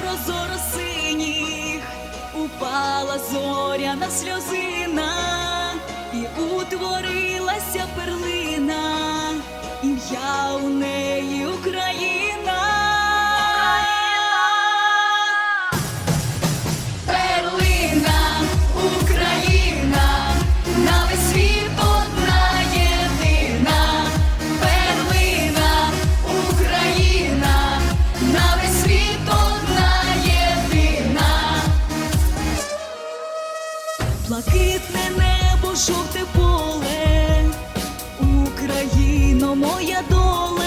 прозоро синіх, упала зоря на сльозина, і утворилася перлина, ім'я у неї. блакитне небо, жовте поле, Україно, моя доля.